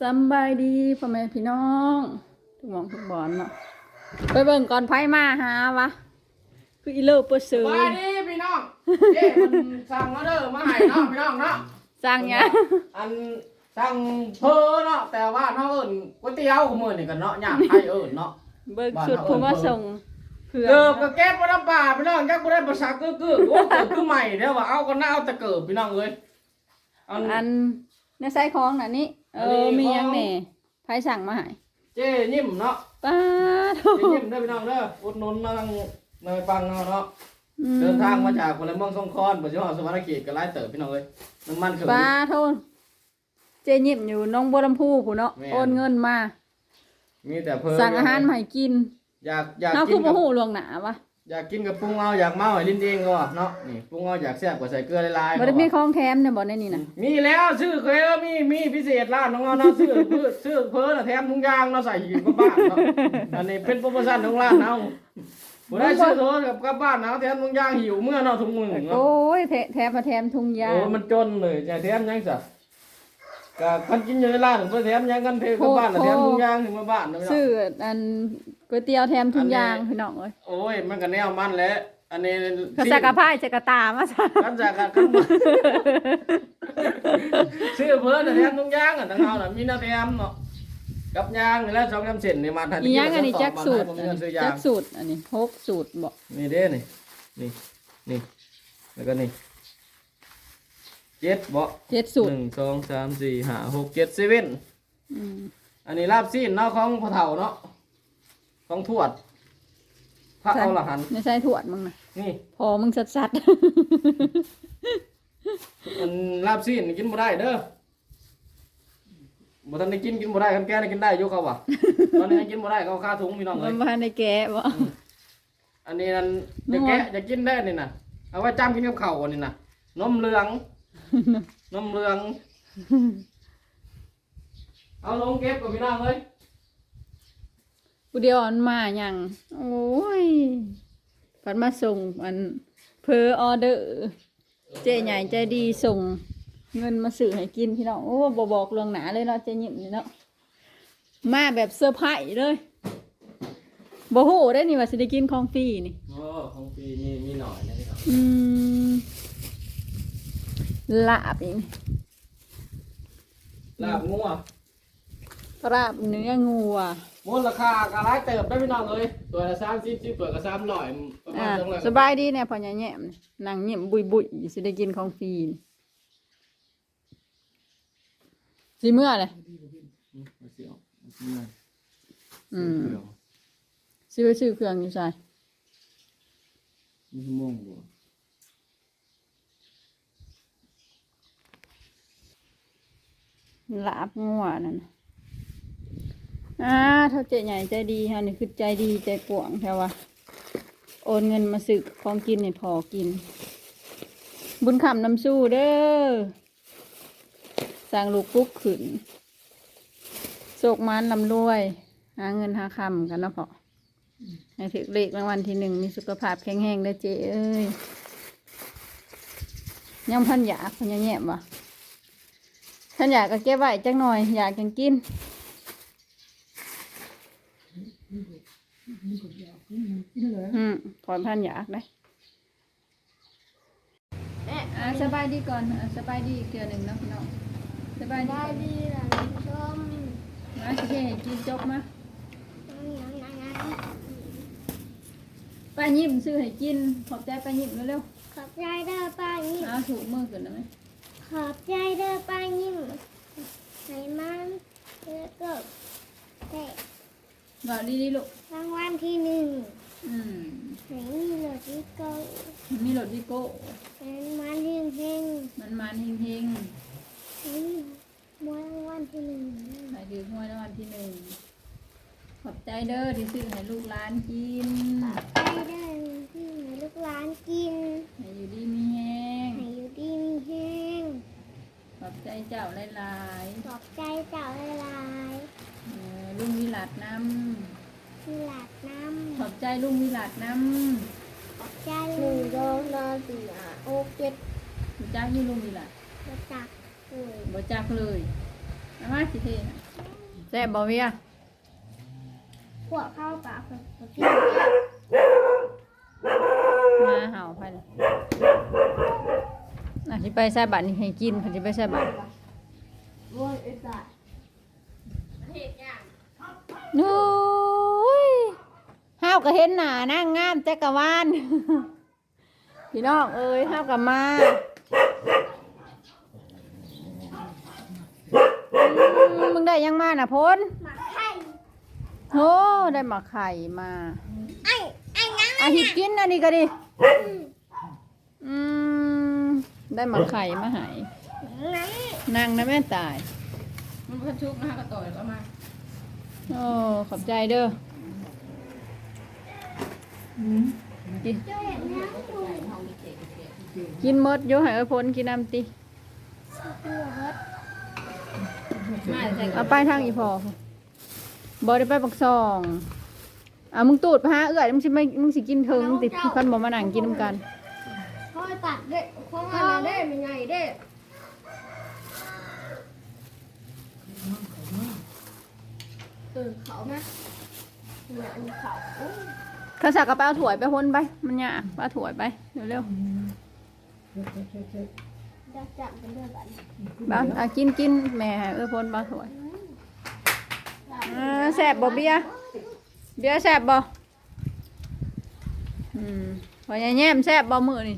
สำบายดีพ่อแม่พี่น้องทุกหมองทุกบอนเนาะไปเบิ่งก่อนไผมาหาวะคืออีเลิฟเปอร์ซื้อไปดิพี่น้องเจ๊มันสั่งมาเด้อมาให้เนาะพี่น้องเนาะสร้างหยังอันสั่งเพอเนาะแต่ว่าเนาะเอิ้นก๋วยเตี๋ยวของมื้อนี่กันเนาะย่างไทยเอิ้นเนาะเบิ่งชุดผมว่าส่งเพื่อเกิบก็แก้บ่น้ำปลาพี่น้องจักบ่ได้ภาษากึกๆโอ้เกิบคือใหม่เด้อว่าเอาก็น่าเอาแต่เกิบพี่น้องเอ้ยอันอันในไซส์ของน่ะนี่ เอออันนี้มีหยังของแหน่ไผสั่งมาให้เจ๊ยิ้มเนาะป้าโถเจ๊ยิ้มเด้อพี่น้องเด้ออุดหนุนนางนายฟังเนาะเนาะ อืมเดินทางมาจากพลเมืองสงขลาบ่สิฮอดสวรรณเขตก็หลายเติบพี่น้องเอ้ยน้ำมันคือป้าโทษเจยิ้มอยู่น้องบัวลำพูผู้เนาะแม่น โอนเงินมา มีแต่เพิ่นสั่งอาหารมาให้กินอยากอยากเฮากิคือนบ่กับฮู้ล่วงหน้าวะ อยากกินกับปรุงเอาอยากเมาให้ลิ้นเองก็ว่าเนาะนี่ปรุงเอาอยากแซ่บกว่าใส่เกลือหลายๆบ่ได้มีก็ของแถมเนี่ยบ่ในนี่น่ะมีแล้วซื้อเคยมีมีพิเศษร้านน้องเอาเนาะซื้อพืชซื้อเพิ่นน่ะแถมทุงยางเนาะใส่อยู่กับบ้านเนาะอันนี้เป็นโปรโมชั่นของร้านเฮาบ่ได้ซื้อโทรกับกลับบ้านเนาะแถมทุงยางหิวเมื่อเนาะทุกมื้อเนาะโอ้ยแถแถมมาแถมทุงยาโอ้มันจนเลยจะแถมหยังซะ ก็คันกินอยู่ในร้านเพิ่นแถมหยังกันเทกับบ้านน่ะแถมทุงยางถึงมาบ้านเนาะพี่น้อง ซื้ออันก๋วยเตี๋ยวแถมทุงยางพี่น้องเอ้ยโอ้ยมันก็แนวมันแหละอันนี้กระสักกระพายจะกระตามาซะกันจากกันกันมาซื้อเพิ่นน่ะแถมทุงยางอะทั้งเฮาน่ะมีแนวแถมเนาะกับยางนี่แหละสองน้ำเส้นนี่มาทันอีหยังอันนี้แจ็คสูตรผมอันเงินนี้ซื้อยาแจ็งคสูตรอันนี้หกสูตรบ่นี่เด้นี่นี่นี่แล้วก็นี่ เจ็ดบ่เจ็ดสูตหรนึ่งสองสามสี่ห้าหกเจ็ดเซเว่นอืมอันนี้ลาบซีนเนาะของพ่อเฒ่าเนาะของทวด พระเอาละหันในใส่ถวดมึงน่ะนี่ พอมึงสัดมันลาบซีนกินบ่ได้เด้อบ่ทันได้กินกินบ่ได้คันแก่ได้กินได้อยู่เขาว่ะ ตอนนี้ยังกินบ่ได้เขาค่าถุงพี่น้องๆเลมันยบ่ทันได้แกะบ่ อันนี้นั่นนัจะวแกะจะกินได้นี่น่ะ เอาไว้จ้ำกินกับข้าวอันนี้น่ะนมเหลือง นมเหลือง เอาลงเก็บกับพี่น้องเลยกูเดียวอันมาหยังโอ้ยพันมาส่งอันเพอออเดอร์เจ๊ใหญ่ใจดีส่ง เงินมาซื้อให้กินพี่น้องโอ้บ่บอกเรื่องหนาเลยเนาะเจ๊ยิ้มนี่เนาะมาแบบเซอร์ไพรส์เลยบ่ฮู้ได้นี่ว่าสิได้กินของฟรีนี่โอ้ของปีมีมีหน่อยนะพี่น้องอืม ลาบอีกลาบงัวลาบเนื้องัวมูลราคากระไรเติบได้พี่น้องเลยตัวละสามสิบสิบตัวละสามร้อยประมาอ่าณสองร้อยสบายดีเนี่ยพอแย่ๆนี่นั่งยิ้มบุยบุยๆสิได้กินของฟรีนี่สิเมื่อเลยเอาสิเอาเอาสิมาอืมซื้อไปซื้อเครื่องอยู่ใส่มีชั่วโมงบ่ ลาบงัวนั่นนะอ่าเท่าเจ๊ใหญ่ใจดีฮะนี่คือใจดีใจกว้างแค่ว่าโอนเงินมาสึกของกินให้พอกิน บุญคำน้ำสู้เด้อสร้างลูกปุ๊กขึ้นโศกมันลำรวย หาเงินหาคำกันเนาะพอให้ถึกเลขรางวัลที่หนึ่งมีสุขภาพแข็งแรงเด้เจ๊เอ้ยยังพันยาพันยังแย่บ่ พันอยากก็เก็บไว้จักหน่อย อยากจังกินอืมถอนพันอยากได้อ่าสบายดีก่อนอ่าสบายดีเกลือหนึ่งเนาะพี่น้องสบายดีได้ก่อนดีล่ะผู้ชมมาสิเให้กินจบมายังยังยังป้ายิ้มซื้อให้กิน ขอบใจป้ายิ้มเร็วขอบใจเด้อป้ายิ้มๆเอาถูกมือกันนะไหม ขอบใจเด้อป้ายิ้มให้มันแล้วก็ได้บอกดีๆลูก รางวัลที่หนึ่งอืมให้มีรถที่เก้ามีรถวิโก้ให้มันเฮงเฮงมันมันๆเฮงๆให้มีมวยรางวัลที่หนึ่งๆให้ถือหวยรางวัลที่หนึ่ง ขอบใจเด้อที่ซื้อให้ลูกหลานกิน ขอบใจเด้อที่ให้ลูกหลานกิน ให้อยู่ดีมีแห้ง อบใจเจ้าหลายขอบใจเจ้าหลายๆเออลุงวิลัดน้ๆที่หลักน้ำขอบใจลุงวิลัดน้ำขอบใจหนึ่งสองสามสี่ห้าหกเจ็ดำรู้จักอยี่ลุงวิลัดมาจากเลยบ่จักเลยเอามาสิเทนะแซ่บบ่เวียขวดข้าวปลาคนกินมาเห่าไปเลย อะสิไปใส่บัตรนี่ให้กินเพิ่นสิไปใส่บัตรโว้ยไอ้สัสโอ้ยห้าวก็เห็นหน้านางงามแต่กะวานพี่น้องเอ้ยห้าวก็มาอืมมึงได้ยังมาน่ะพ้นหมาไข่โอ้ได้มาไข่มาไอ้ไอ้ยังอาหิบกินอันนี้ก็ดิอืมอืม ได้มาไข่มาใหายนั้นนางนะแม่ตาย มันเพิ่นชุบนะคะกระต่อยก็มาโอ้ขอบใจเด้อกินเจ้าเห็นยังดูเฮามีเค้กกับเค้กกินหมดโยให้เอ้ยพ้นกินน้ำติดูเฮ็ดมาใส่เอาไปทางอีพอบ่ได้ไปปักซองอะมึงตูดไปหาเอื้อยมึงสิไม่มึงสิกินเถิงติคันบ่มานั่งกินนำกันค่อย ตัดเด้ค่อยเด้เป็นไงเด้เออเขาไหมเนี่ยอันเขาข้าสักก็ไปเอาถ้วยไปพ้นไป มันยากไปเอาถ้วยไปเร็วจะจับกันด้วยกันๆบ้าอะกินกินแม่ให้เอ้ยพ้นไปเอาถ้วยอ่าแซ่บบ่เบียร์เบียร์แซ่บบ่อืมพอแย่มแซ่บบ่มื้อนี่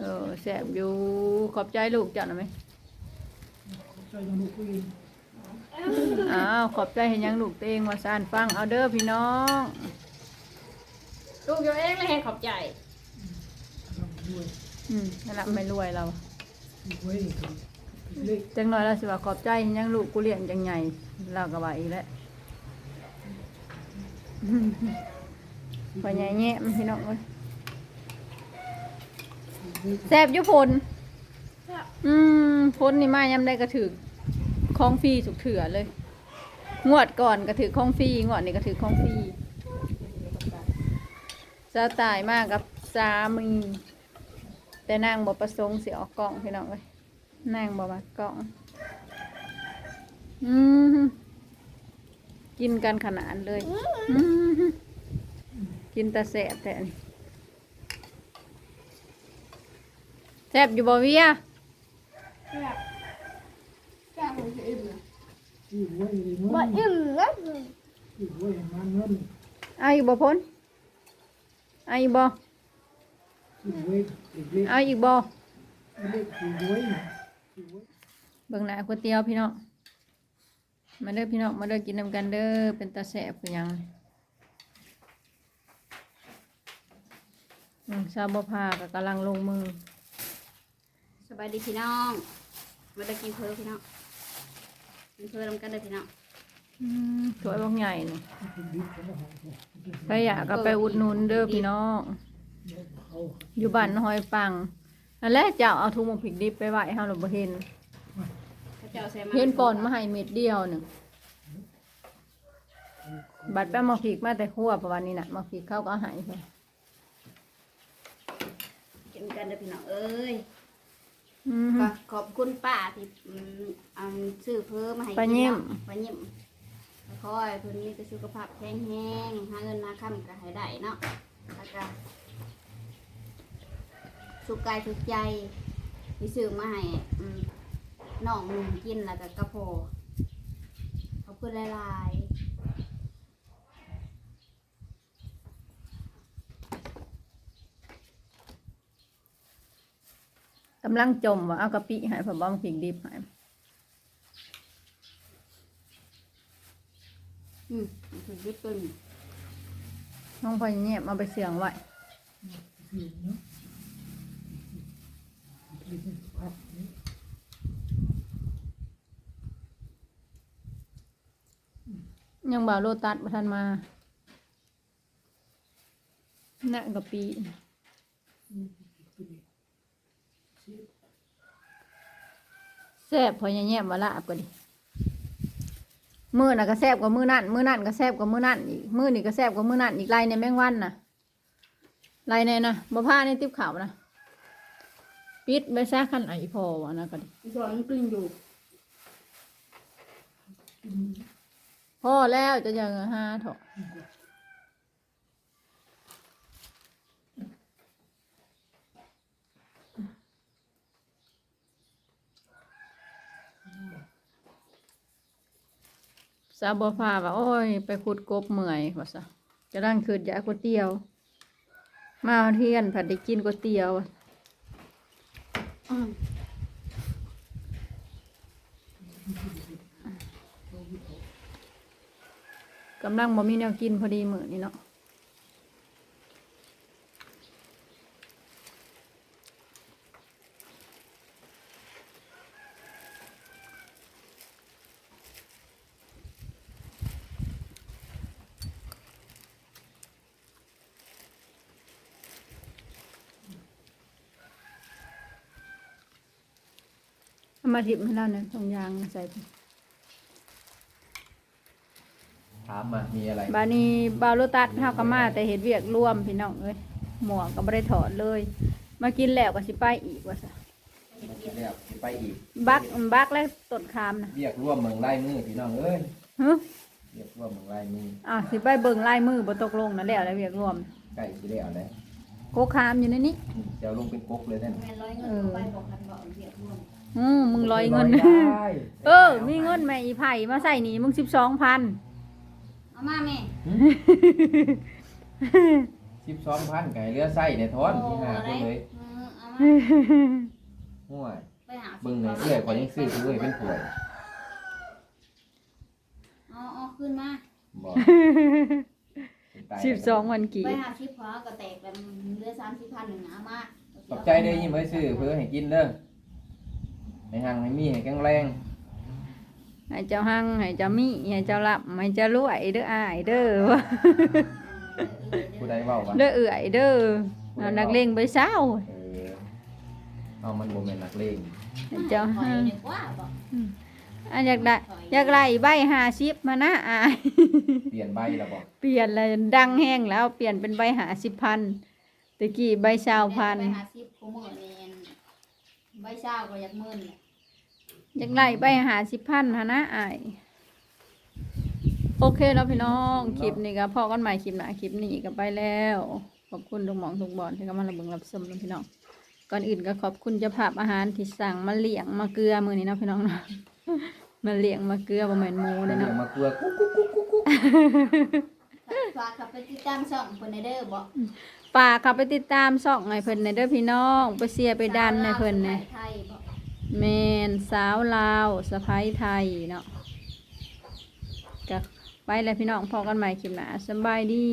เออแซ่บอยู่ขอบใจลูกจ้ะนะไหมอ้าวขอบใจเห็นยังลูกตัวเองว่าซานฟังเอาเด้อพี่น้องลูกอยู่เองเลยให้ขอบใจอืมนั่นละไม่รวยเราจังหน่อยเราสิว่าขอบใจเห็นยังลูกกูเลี้ยงจังใหญ่เราก็ว่าอีกแล้วพอใหญ่แง่พี่น้องเอ้ย แซ่บอยุพลอืมพลนี่มายำได้กระถือของฟรีสุกเถื่อเลย งวดก่อนกระถือของฟรีงวดนี้กระถือของฟรีจะตายมากกับสามีแต่นางบอกประสงค์เสียออกกล้องพี่น้องเลยนางบอกมากล้อง อืมกินกันขนาดเลย อืมกินแต่แสบแต่อันนี้ แสบอยู่บ่เวียแบบแค่ผมจะอิ่มบ่อิ่มแล้วเอาอีกบ่พ้นเอาอีกบ่เอาอีกบ่เบิ่งหน้าก๋วยเตี๋ยวพี่น้องมาเด้อพี่น้องมาเด้อกินนำกันเด้อเป็นตาแสบคือหยังอืมซาบ่พาก็กำลังลงมือ สบายดีพี่น้องมาได้กินเพิ่มพี่น้องกินเพิ่มนำกันเด้อพี่น้องอืมสวยบางใหญ่นี่ใครอยากก็ไปอุดหนุนเด้อพี่น้อง อยู่บ้านหอยปังนั่นแหละเจ้าเอาถุงหมกผิกดิบไปไว้ให้เราบ่เห็นพระเจ้าใส่มาเห็นก่อนมาให้เม็ดเดียวหนึ่งบัดแป้งมาผิกมาแต่คั่วประมาณนี้นะมาผิกเข้าก็เอาใหายไปกินกันเด้อพี่น้องเอ้ย อืม ก็ขอบคุณป้าที่อืมเอาซื้อเพิ่มมาให้กินป้ายิ้มเนาะป้ายิ้มขอให้เพิ่นมีแต่สุขภาพแข็งแรงหาเงินมาค้ำก็ให้ได้เนาะแล้วก็สุขกายสุขใจที่ซื้อมาให้อืมน้องหนุ่มกินแล้วก็กระโพขอบคุณหลายๆำลังจมว่าเอากะปิใหายผมบ้องผิกดิบใหายอืมมันคือยึดต้นน้องพอยเงียบเอาไปเสียงไว้ยังบ่าวโลตัสมาทันมาหน้ากะปิ แซ่บพอแย่ๆมาลาบก็ดิมือน่ะก็แซ่บกว่ามือนั่นมือนั่นก็แซ่บกว่ามือนั่นอีกมือนี่ก็แซ่บกว่ามือนั่นอีกลายในแมงวันน่ะลายในนะบ่ผ้าในติ๊บขาวนะปิดไปซะคันไอพอวะนะก็ดิสอนกลิ้งอยู่พอแล้วจะยังห้าเถอะ ซาบัวฟ้าว่าโอ้ย ไปขุดกบเมื่อยว่าซะจะดังคืนยาก๋วยเตี๋ยว มาเที่ยนผัดได้กินก๋วยเตี๋ยวกำลังบ่มีแนวกินพอดีมื้อนี้เนาะ มาทิบให้เราเนี่ยตรงยางใส่ไปถามมามีอะไรบานี้บาวโลตัสเฮาก็มาแต่เห็ดเวียกร่วมพี่น้องเอ้ยหมวกก็บ่ได้ถอดเลย มากินแล้วก็สิไปอีกว่าซะเรียกสิไปอีก บักบักและต้นคามนะเรียกร่วมเมืองไล่มือพี่น้องเอ้ยฮึเรียกร่วมเมืองไล่มืออะสิไปเบิ่งลายมือบ่ตกลงนั่นแล้วแล้วเวียกร่วมใกล้สิได้เอาแล้วโกคามอยู่ในนี้เดี๋ยวลงเป็นก๊กเลยนั่นแม่ร้อยเงินเข้าไปบอกกันบอกเรียกรวม อืมมึงลอยเงิน ได้เออ มีเงินแม่อีไผ่มาใส่หนีมึง12,000เอามาแม่สิบสองพันไก่เรือไส้ในท้อนที่หาคนเลยเออเอามาห่วยไปหาเบิ่งในเสื้อขอยยังซื้อซื้อเลยเป็นถ้วยเอาเอาขึ้นมา บอกตาย12วันกี่ ไปหาชิปพอก็แตกแบบเหลือสามสิบพันหนึ่งเอามาขอบใจเด้อยิ้มให้ซื้อเพื่อให้กินเด้อ ให้หังให้มีให้แข็งแรงให้เจ้าหังให้เจ้ามีให้เจ้ารับให้เจ้ารวยเด้ออ้ายเด้อว่าผู้ใดเว้าว่าเด้อเอื่อยเด้อเอานักเลงไปเศร้าเออเอามันบ่แม่นนักเลงให้เจ้าหอหัยงดีกว่าบอกอันอยากได้อยากไล่ใบหาชิปมานะอาย เปลี่ยนใบแล้วบอกเปลี่ยนเลยดังแห้งแล้วเปลี่ยนเป็นใบหาสิบพันตะกี้ใบชาวพัน ไปหาชิปคู่มือนี่ ใบเช้าก็อยากหมื่นเนี่ยอยากไล่ใบหาสิบพันฮะนะอายโอเคแล้วพี่น้องคลิปนี้ก็พอกันใหม่คลิปหน้าคลิปนี้ก็ไปแล้วขอบคุณทุกหมองทุกบอลที่เข้ามารับเบิ่งรับชมนะพี่น้องก่อนอื่นก็ขอบคุณเจ้าภาพอาหารที่สั่งมาเลี้ยงมาเกลือมือนี้เนาะพี่น้องเนาะมาเลี้ยงมาเกลือบ่แม่นหมูเดี๋เด้ยวอเนาะ มาเกลือกุ๊กกุ๊กกุ๊กกุ๊กกุ๊กฝากขับไปติดตามช่องคนในเด้อบอก ฝากเข้าไปติดตามช่องให้เพิ่นในเด้อพี่น้อง ไปเสียไปดันในเพิ่นเนี่ยไทยบอกแมนสาวลาวสะพ้ายไทยเนาะก็ไปเลยพี่น้องพอกันใหม่คลิปหน้าสำบายดี